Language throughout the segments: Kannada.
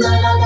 la la la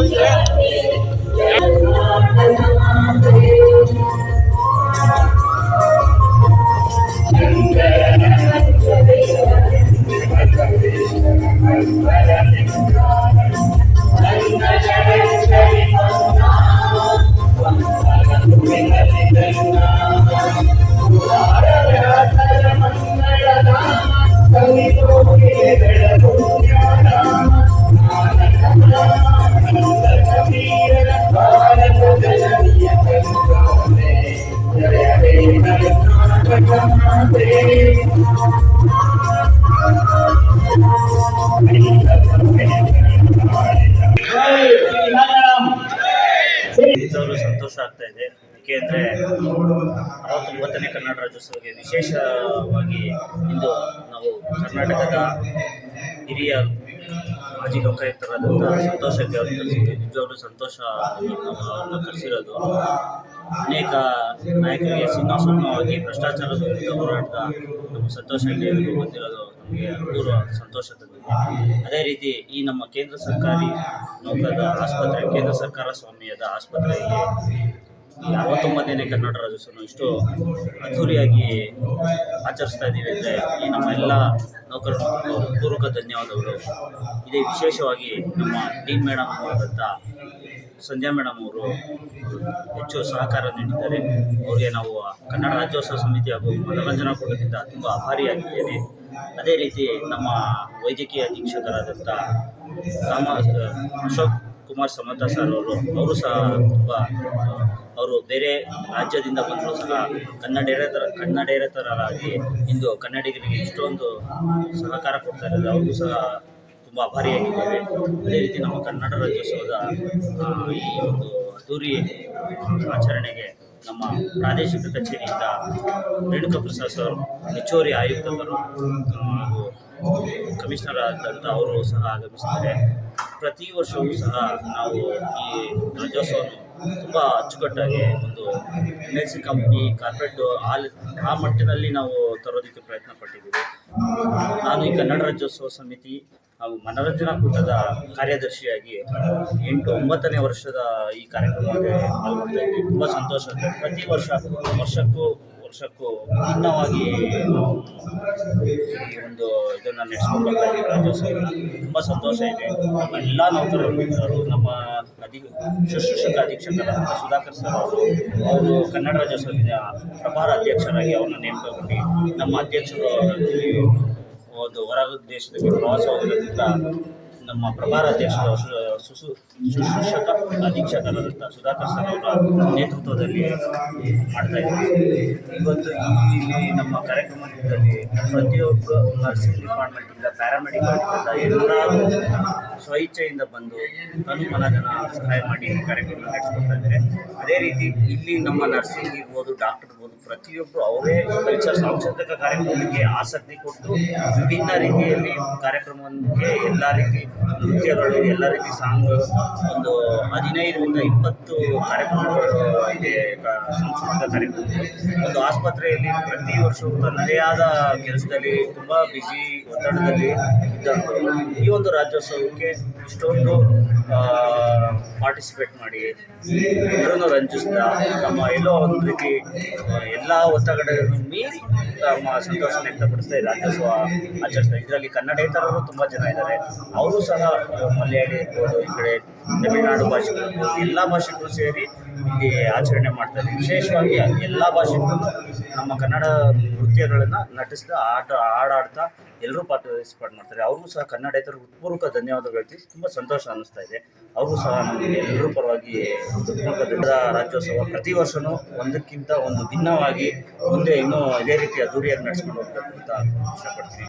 ಇದ್ದೀರಾ ಯಾವ ಆಗ್ತಾ ಇದೆ. ಏಕೆಂದರೆ ಅರವತ್ತೊಂಬತ್ತನೇ ಕನ್ನಡ ರಾಜ್ಯೋತ್ಸವಕ್ಕೆ ವಿಶೇಷವಾಗಿ ಇಂದು ನಾವು ಕರ್ನಾಟಕದ ಹಿರಿಯ ಮಾಜಿ ಲೋಕಾಯುಕ್ತರಾದಂಥ ಸಂತೋಷಕ್ಕೆ ಕರೆಸಿದ್ವಿ. ನಿಜವಾಗ್ಲೂ ಸಂತೋಷ ಕರೆಸಿರೋದು. ಅನೇಕ ನಾಯಕರಿಗೆ ಸಿಂಹಾಸನವಾಗಿ ಭ್ರಷ್ಟಾಚಾರದ ವಿರುದ್ಧ ಹೋರಾಟದ ನಮ್ಮ ಸಂತೋಷ ಹೆಗ್ಡೆ ಬಂದಿರೋದು ನಮಗೆ ಸಂತೋಷ ತಂದಿದೆ. ಅದೇ ರೀತಿ ಈ ನಮ್ಮ ಕೇಂದ್ರ ಸರ್ಕಾರಿ ನೌಕರದ ಆಸ್ಪತ್ರೆ, ಕೇಂದ್ರ ಸರ್ಕಾರ ಸ್ವಾಮ್ಯದ ಆಸ್ಪತ್ರೆಯಲ್ಲಿ ಅರವತ್ತೊಂಬತ್ತನೇ ಕನ್ನಡ ರಾಜ್ಯೋತ್ಸವ ಇಷ್ಟು ಅದ್ಧೂರಿಯಾಗಿ ಆಚರಿಸ್ತಾ ಇದ್ದೀವಿ ಅಂದರೆ ಈ ನಮ್ಮ ಎಲ್ಲ ನೌಕರರು ಪೂರ್ವಕ ಧನ್ಯವಾದಗಳು. ಇದೇ ವಿಶೇಷವಾಗಿ ನಮ್ಮ ಡೀನ್ ಮೇಡಮ್ ಆದಂಥ ಸಂಧ್ಯಾ ಮೇಡಮ್ ಅವರು ಹೆಚ್ಚು ಸಹಕಾರ ನೀಡಿದ್ದಾರೆ. ಅವರಿಗೆ ನಾವು ಕನ್ನಡ ರಾಜ್ಯೋತ್ಸವ ಸಮಿತಿ ಹಾಗೂ ಮನೋರಂಜನಾ ಕೂಟದಿಂದ ತುಂಬ ಆಭಾರಿಯಾಗಿದ್ದೇನೆ. ಅದೇ ರೀತಿ ನಮ್ಮ ವೈದ್ಯಕೀಯ ಅಧೀಕ್ಷಕರಾದಂಥ ರಾಮ, ಅಶೋಕ್ ಕುಮಾರ್ ಸಮಂತ ಸರ್ ಅವರು ಅವರು ಸಹ ತುಂಬ ಅವರು ಬೇರೆ ರಾಜ್ಯದಿಂದ ಬಂದರೂ ಸಹ ಕನ್ನಡೇತರ ಕನ್ನಡೇತರರಾಗಿ ಇಂದು ಕನ್ನಡಿಗರಿಗೆ ಇಷ್ಟೊಂದು ಸಹಕಾರ ಕೊಡ್ತಾ ಅವರು ಸಹ ತುಂಬ ಅಭಾರಿಯಾಗಿದ್ದಾರೆ ಅದೇ ರೀತಿ ನಮ್ಮ ಕನ್ನಡ ರಾಜ್ಯೋತ್ಸವದ ಈ ಒಂದು ಅದ್ದೂರಿ ಆಚರಣೆಗೆ ನಮ್ಮ ಪ್ರಾದೇಶಿಕ ಕಚೇರಿಯಿಂದ ರೇಣುಕಾ ಪ್ರಸಾದ್ ಸರ್, ಹೆಚ್ಚುವರಿ ಆಯುಕ್ತರು ಹಾಗೂ ಕಮಿಷನರ್ ಆದಂಥ ಅವರು ಸಹ ಆಗಮಿಸಿದ್ದಾರೆ. ಪ್ರತಿ ವರ್ಷವೂ ಸಹ ನಾವು ಈ ರಾಜ್ಯೋತ್ಸವವನ್ನು ತುಂಬ ಅಚ್ಚುಕಟ್ಟಾಗಿ ಒಂದು M I C company, corporate all ಆ ಮಟ್ಟದಲ್ಲಿ ನಾವು ತರೋದಕ್ಕೆ ಪ್ರಯತ್ನ ಪಟ್ಟಿದ್ದೀವಿ. ನಾನು ಈ ಕನ್ನಡ ರಾಜ್ಯೋತ್ಸವ ಸಮಿತಿ ಹಾಗೂ ಮನರಂಜನಾ ಕೂಟದ ಕಾರ್ಯದರ್ಶಿಯಾಗಿ ಎಂಟು ಒಂಬತ್ತನೇ ವರ್ಷದ ಈ ಕಾರ್ಯಕ್ರಮಕ್ಕೆ ತುಂಬ ಸಂತೋಷ ಪ್ರತಿ ವರ್ಷ ವರ್ಷಕ್ಕೂ ವರ್ಷಕ್ಕೂ ಭಿನ್ನವಾಗಿ ನಾವು ಈ ಒಂದು ಇದನ್ನು ನಡೆಸ್ಕೊಂಡು ಬರ್ತಾ ರಾಜ್ಯೋತ್ಸವ ತುಂಬ ಸಂತೋಷ ಇದೆ. ನಮ್ಮ ಎಲ್ಲ ನೌಕರರು ನಮ್ಮ ಅಧಿ, ಶುಶ್ರೂಷಕ ಅಧೀಕ್ಷಕರಾದ ಸುಧಾಕರ್ ಸರ್ ಅವರು ಅವರು ಕನ್ನಡ ರಾಜ್ಯೋತ್ಸವದ ಪ್ರಭಾರ ಅಧ್ಯಕ್ಷರಾಗಿ ಅವ್ರನ್ನ ನೇಮಕಗೊಂಡು ನಮ್ಮ ಅಧ್ಯಕ್ಷರು ಒಂದು ಹೊರ ದೇಶದಲ್ಲಿ ಪ್ರವಾಸ ಹೋಗೋದ್ರಿಂದ ನಮ್ಮ ಪ್ರಭಾರ ಅಧ್ಯಕ್ಷರು ಸುಸು ಶುಶ್ರೂಷಕ ಅಧೀಕ್ಷಕರಾದಂಥ ಸುಧಾಕರ್ ಸರ್ ಅವರ ನೇತೃತ್ವದಲ್ಲಿ ಮಾಡ್ತಾ ಇದ್ದೀವಿ. ಇವತ್ತು ಇಲ್ಲಿ ನಮ್ಮ ಕಾರ್ಯಕ್ರಮದಲ್ಲಿ ಪ್ರತಿಯೊಬ್ಬ ನರ್ಸಿಂಗ್ ಡಿಪಾರ್ಟ್ಮೆಂಟಿಂದ ಪ್ಯಾರಾಮೆಡಿಕಲ್ನಿಂದ ಎಲ್ಲರೂ ಸ್ವಇಚ್ಛೆಯಿಂದ ಬಂದು ತನು ಮನ ಜನ ಸಹಾಯ ಮಾಡಿ ಕಾರ್ಯಕ್ರಮ ನಡೆಸ್ಕೊಳ್ತಾ ಇದ್ದಾರೆ. ಅದೇ ರೀತಿ ಇಲ್ಲಿ ನಮ್ಮ ನರ್ಸಿಂಗ್ ಇರ್ಬೋದು, ಡಾಕ್ಟರ್ ಇರ್ಬೋದು ಪ್ರತಿಯೊಬ್ಬರು ಅವರೇ ಕಲ್ಚರ್ ಸಾಂಸ್ಕೃತಿಕ ಕಾರ್ಯಕ್ರಮಕ್ಕೆ ಆಸಕ್ತಿ ಕೊಟ್ಟು ವಿಭಿನ್ನ ರೀತಿಯಲ್ಲಿ ಕಾರ್ಯಕ್ರಮಕ್ಕೆ ಎಲ್ಲ ರೀತಿ ನೃತ್ಯಗಳು, ಎಲ್ಲ ರೀತಿ ಸಾಂಗ್ ಒಂದು ಹದಿನೈದರಿಂದ ಇಪ್ಪತ್ತು ಕಾರ್ಯಕ್ರಮಗಳು ಇದೆ ಸಾಂಸ್ಕೃತಿಕ ಕಾರ್ಯಕ್ರಮ. ಒಂದು ಆಸ್ಪತ್ರೆಯಲ್ಲಿ ಪ್ರತಿ ವರ್ಷವೂ ತನ್ನದೇ ಆದ ಕೆಲಸದಲ್ಲಿ, ತುಂಬ ಬ್ಯುಸಿ ಒತ್ತಡದಲ್ಲಿ ಈ ಒಂದು ರಾಜ್ಯೋತ್ಸವಕ್ಕೆ ಇಷ್ಟೊಂದು ಪಾರ್ಟಿಸಿಪೇಟ್ ಮಾಡಿ, ಎಲ್ಲರನ್ನು ರಂಜಿಸ್ತಾ ನಮ್ಮ ಎಲ್ಲೋ ಒಂದು ರೀತಿ ಎಲ್ಲ ಒತ್ತಡಗಳನ್ನು ಮೀರಿ ತಮ್ಮ ಸಂತೋಷ ವ್ಯಕ್ತಪಡಿಸ್ತಾ ಈ ರಾಜ್ಯೋತ್ಸವ ಆಚರಿಸ್ತಾರೆ ಇದರಲ್ಲಿ ಕನ್ನಡೇತರರು ತುಂಬ ಜನ ಇದ್ದಾರೆ. ಅವರು ಸಹ ಮಲಯಾಳಿ ಇರ್ಬೋದು ಈ ಕಡೆ ತಮಿಳುನಾಡು ಭಾಷೆಗಳು ಎಲ್ಲ ಭಾಷೆಗಳು ಸೇರಿ ಇಲ್ಲಿ ಆಚರಣೆ ಮಾಡ್ತಾರೆ ವಿಶೇಷವಾಗಿ ಎಲ್ಲ ಭಾಷೆಗಳು ನಮ್ಮ ಕನ್ನಡ ನೃತ್ಯಗಳನ್ನು ನಟಿಸ್ತಾ, ಆಟ, ಹಾಡಾಡ್ತಾ ಎಲ್ಲರೂ ಪಾರ್ಟಿಸಿಪೇಟ್ ಮಾಡ್ತಾರೆ. ಅವ್ರಿಗೂ ಸಹ ಕನ್ನಡೇತರ ಹೃತ್ಪೂರ್ವಕ ಧನ್ಯವಾದಗಳು ಹೇಳ್ತೀವಿ. ತುಂಬ ಸಂತೋಷ ಅನ್ನಿಸ್ತಾ ಇದೆ. ಅವರು ಸಹ ನಮಗೆ ಎಲ್ಲರೂ ಪರವಾಗಿ ಹೃತ್ಪೂರ್ವಕ ರಾಜ್ಯೋತ್ಸವ ಪ್ರತಿ ವರ್ಷವೂ ಒಂದಕ್ಕಿಂತ ಒಂದು ಭಿನ್ನವಾಗಿ ಮುಂದೆ ಇನ್ನೂ ಇದೇ ರೀತಿ ಅದ್ದೂರಿಯಾಗಿ ನಡೆಸ್ಕೊಂಡು ಹೋಗ್ಬೇಕು ಅಂತ ಇಷ್ಟಪಡ್ತೀನಿ.